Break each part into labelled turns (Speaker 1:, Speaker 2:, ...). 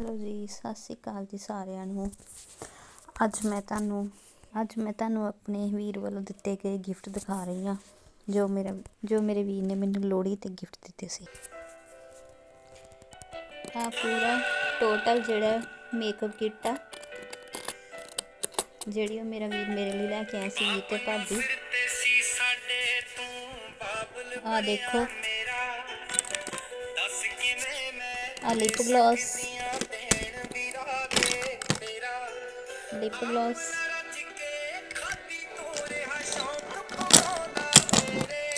Speaker 1: Hello ਜੀ, ਸਤਿ ਸ਼੍ਰੀ ਅਕਾਲ ਜੀ ਸਾਰਿਆਂ ਨੂੰ। ਅੱਜ ਮੈਂ ਤੁਹਾਨੂੰ, ਅੱਜ ਮੈਂ ਤੁਹਾਨੂੰ ਆਪਣੇ ਵੀਰ ਵੱਲੋਂ ਦਿੱਤੇ ਗਏ ਗਿਫਟ ਦਿਖਾ ਰਹੀ ਹਾਂ, ਜੋ ਮੇਰਾ, ਜੋ ਮੇਰੇ ਵੀਰ ਨੇ ਮੈਨੂੰ ਲੋਹੜੀ ਤੇ ਗਿਫਟ ਦਿੱਤੇ ਸੀ। ਆ ਪੂਰਾ ਟੋਟਲ ਜਿਹੜਾ ਮੇਕਅਪ ਕਿੱਟ ਆ, ਜਿਹੜੀ ਉਹ ਮੇਰਾ ਵੀਰ ਮੇਰੇ ਲਈ ਲੈ ਕੇ ਆਇਆ ਸੀ ਵੀਰ ਤੇ ਭਾਬੀ। ਆ ਦੇਖੋ। ਆ ਲਿਪ ਗਲੋਸ ਲਿਪ ਗਲੋਸ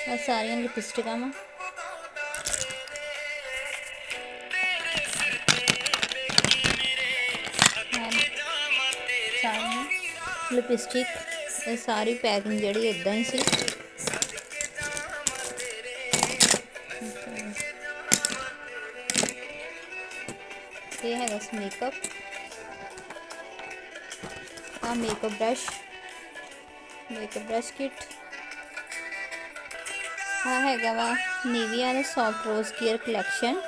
Speaker 1: ਆ ਸਾਰੀਆਂ ਲਿਪਸਟਿਕਾਂ ਵਾ। ਸਾਰੀਆਂ ਲਿਪਸਟਿਕ ਇਹ ਸਾਰੀ ਪੈਕਿੰਗ ਜਿਹੜੀ ਇਦਾਂ ਹੀ ਸੀ। ਇਹ ਹੈਗਾ ਮੇਕਅਪ ਆ makeup brush makeup brush kit ਆ ਹੈਗਾ ਵਾ ਨੀਵੀਆ ਦਾ ਸੌਫਟ ਰੋਜ਼ ਕੇਅਰ ਕਲੈਕਸ਼ਨ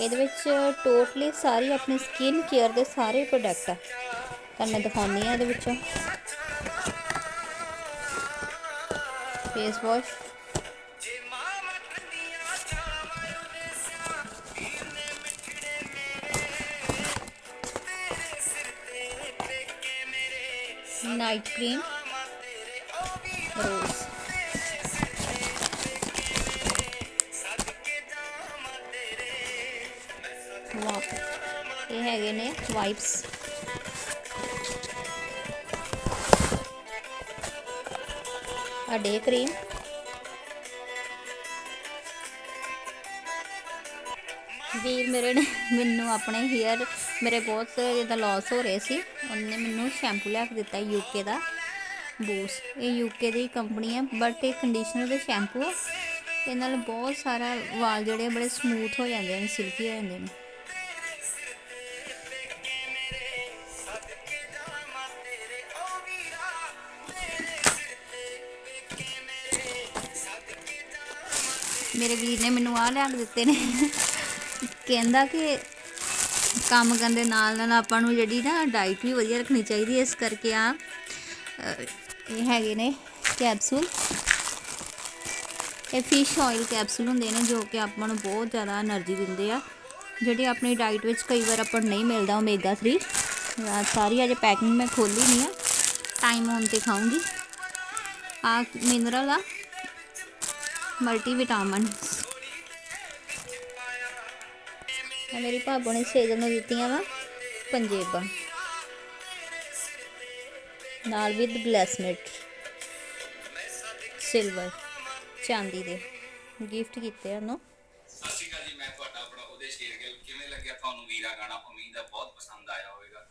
Speaker 1: ਇਹਦੇ ਵਿੱਚ ਟੋਟਲੀ ਸਾਰੀ ਆਪਣੀ ਸਕਿਨ ਕੇਅਰ ਦੇ ਸਾਰੇ ਪ੍ਰੋਡਕਟ ਆ। ਤਾਂ ਮੈਂ ਦਿਖਾਉਣੀ ਆ ਇਹਦੇ ਵਿੱਚੋਂ। Face wash night cream rose ये है ने वाइप्स अडे क्रीम ਵੀਰ ਮੇਰੇ ਮੈਨੂੰ ਆਪਣੇ ਹੇਅਰ ਮੇਰੇ ਬਹੁਤ ਇਹਦਾ ਲਾਸ ਹੋ ਰਹੇ ਸੀ। ਉਹਨੇ ਮੈਨੂੰ ਸ਼ੈਂਪੂ ਲਿਆ ਕੇ ਦਿੱਤਾ ਯੂਕੇ ਦਾ। ਬੂਸ ਇਹ ਯੂਕੇ ਦੀ ਕੰਪਨੀ ਹੈ ਬਟ ਇਹ ਕੰਡੀਸ਼ਨਰ ਦੇ ਸ਼ੈਂਪੂ ਆ। ਇਹ ਨਾਲ ਬਹੁਤ ਸਾਰਾ ਵਾਲ ਜਿਹੜੇ ਬੜੇ ਸਮੂਥ ਹੋ ਜਾਂਦੇ ਨੇ ਸਿਲਕੀ ਹੋ ਜਾਂਦੇ ਨੇ। ਮੇਰੇ ਵੀਰ ਨੇ ਮੈਨੂੰ ਆ ਲਿਆ ਕੇ ਦਿੱਤੇ ਨੇ। ਕਹਿੰਦਾ ਕਿ ਕੰਮ ਕਰਨ ਦੇ ਨਾਲ ਨਾਲ ਆਪਾਂ ਨੂੰ ਜਿਹੜੀ ਨਾ ਡਾਈਟ ਵੀ ਵਧੀਆ ਰੱਖਣੀ ਚਾਹੀਦੀ ਇਸ ਕਰਕੇ ਆ ਇਹ ਹੈਗੇ ਨੇ ਕੈਪਸੂਲ ਇਹ ਫਿਸ਼ ਆਇਲ ਕੈਪਸੂਲ ਹੁੰਦੇ ਨੇ ਜੋ ਕਿ ਆਪਾਂ ਨੂੰ ਬਹੁਤ ਜ਼ਿਆਦਾ એનર્ਜੀ ਦਿੰਦੇ ਆ। ਜਿਹੜੇ ਆਪਣੀ ਡਾਈਟ ਵਿੱਚ ਕਈ ਵਾਰ ਆਪਾਂ ਨੂੰ ਨਹੀਂ ਮਿਲਦਾ ਓਮੇਗਾ 3 ਸਾਰੀ ਅਜੇ ਪੈਕਿੰਗ ਮੈਂ ਖੋਲੀ ਨਹੀਂ ਆ। ਟਾਈਮ ਹੋਣ ਤੇ ਖਾਉਂਗੀ ਆ ਮਿਨਰਲ ਆ ਮਲਟੀ ਵਿਟਾਮਿਨਸ ਮੇਰੀ ਭਾਬੋ ਨੇ ਸੇਜਲ ਨੂੰ ਦਿੱਤੀਆਂ ਵਾ ਪੰਜੇਬਾਂ ਨਾਲ ਵਿਦ ਬਲੈਸਮੈਂਟ ਸਿਲਵਰ ਚਾਂਦੀ ਦੇ। ਗਿਫਟ ਕੀਤੇ ਉਹਨੂੰ।
Speaker 2: ਸਤਿ ਸ਼੍ਰੀ ਅਕਾਲ ਜੀ ਮੈਂ ਤੁਹਾਡਾ ਆਪਣਾ ਉਹਦੇ ਸ਼ੇਰਗਿੱਲ ਕਿਵੇਂ ਲੱਗਿਆ ਤੁਹਾਨੂੰ ਵੀਰਾ ਗਾਣਾ? ਉਮੀਦ ਹੈ ਬਹੁਤ ਪਸੰਦ ਆਇਆ ਹੋਵੇਗਾ।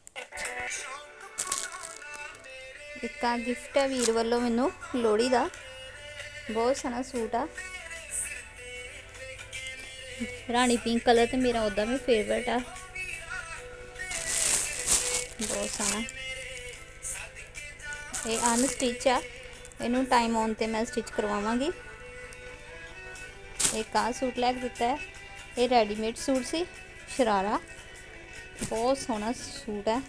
Speaker 1: ਇੱਕ ਆ ਗਿਫਟ ਹੈ ਵੀਰ ਵੱਲੋਂ ਮੈਨੂੰ ਲੋਹੜੀ ਦਾ। ਬਹੁਤ ਸੋਹਣਾ ਸੂਟ ਆ। ਰਾਣੀ ਪਿੰਕ ਕਲਰ ਤੇ ਮੇਰਾ ਉਦਾਂ ਵੀ ਫੇਵਰਟ ਆ। ਬਹੁਤ ਸੋਹਣਾ। ਇਹ ਅਨਸਟਿਚ ਆ। ਇਹਨੂੰ ਟਾਈਮ ਆਉਣ ਤੇ ਮੈਂ ਸਟਿਚ ਕਰਵਾਵਾਂਗੀ। ਇਹ ਆ ਸੂਟ ਲੈ ਕੇ ਦਿੱਤਾ ਹੈ। ਇਹ ਰੈਡੀਮੇਡ ਸੂਟ ਸੀ, ਸ਼ਰਾਰਾ। ਬਹੁਤ ਸੋਹਣਾ ਸੂਟ ਹੈ।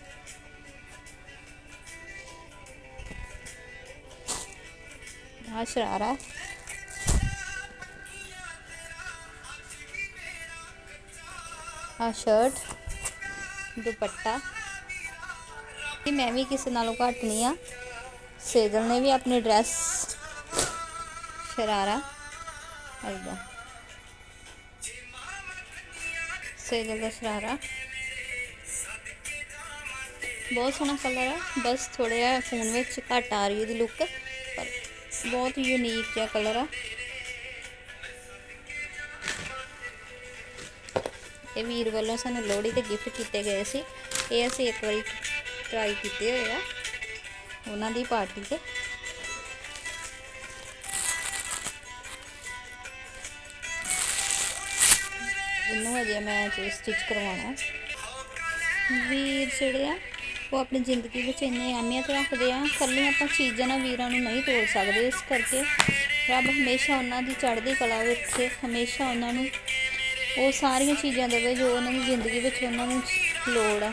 Speaker 1: ਆ ਸ਼ਰਾਰਾ ਆ ਸ਼ਰਟ ਦੁਪੱਟਾ। ਇਹ ਮੈਂ ਵੀ ਕਿਸੇ ਨਾਲੋਂ ਘੱਟ ਨਹੀਂ ਆ। ਸੇਜਲ ਨੇ ਵੀ ਆਪਣੀ ਡਰੈਸ ਸ਼ਰਾਰਾ। ਆਈਦਾ ਸੇਜਲ ਦਾ ਸ਼ਰਾਰਾ। ਬਹੁਤ ਸੋਹਣਾ ਕਲਰ ਆ। ਬਸ ਥੋੜਾ ਜਿਹਾ ਫੋਨ ਵਿੱਚ ਘੱਟ ਆ ਰਹੀ ਉਹਦੀ ਲੁੱਕ ਪਰ ਬਹੁਤ ਯੂਨੀਕ ਜਿਹਾ ਕਲਰ ਆ। ਇਹ ਵੀਰ ਵੱਲੋਂ ਸਾਨੂੰ ਲੋਹੜੀ ਤੇ ਗਿਫਟ ਕੀਤੇ ਗਏ ਸੀ। ਇਹ ਅਸੀਂ ਇੱਕ ਵਾਰੀ ਟਰਾਈ ਕੀਤੇ ਹੋਏ ਆ ਉਹਨਾਂ ਦੀ ਪਾਰਟੀ ਤੇ। ਇਹਨੂੰ ਅਜੇ ਮੈਂ ਸਟਿਚ ਕਰਵਾਉਣਾ ਵੀਰ ਜਿਹੜੇ ਆ, ਉਹ ਆਪਣੀ ਜ਼ਿੰਦਗੀ ਵਿੱਚ ਇੰਨੀ ਅਹਿਮੀਅਤ ਰੱਖਦੇ ਆ ਕੱਲੀਆਂ ਆਪਾਂ ਚੀਜ਼ਾਂ ਨਾਲ ਵੀਰਾਂ ਨੂੰ ਨਹੀਂ ਤੋੜ ਸਕਦੇ। ਇਸ ਕਰਕੇ ਰੱਬ ਹਮੇਸ਼ਾ ਉਹਨਾਂ ਦੀ ਚੜ੍ਹਦੀ ਕਲਾ ਵਿੱਚ, ਹਮੇਸ਼ਾ ਉਹਨਾਂ ਨੂੰ ਉਹ ਸਾਰੀਆਂ ਚੀਜ਼ਾਂ ਦੇਵੇ ਜੋ ਉਹਨਾਂ ਦੀ ਜ਼ਿੰਦਗੀ ਵਿੱਚ ਉਹਨਾਂ ਨੂੰ ਲੋੜ ਆ।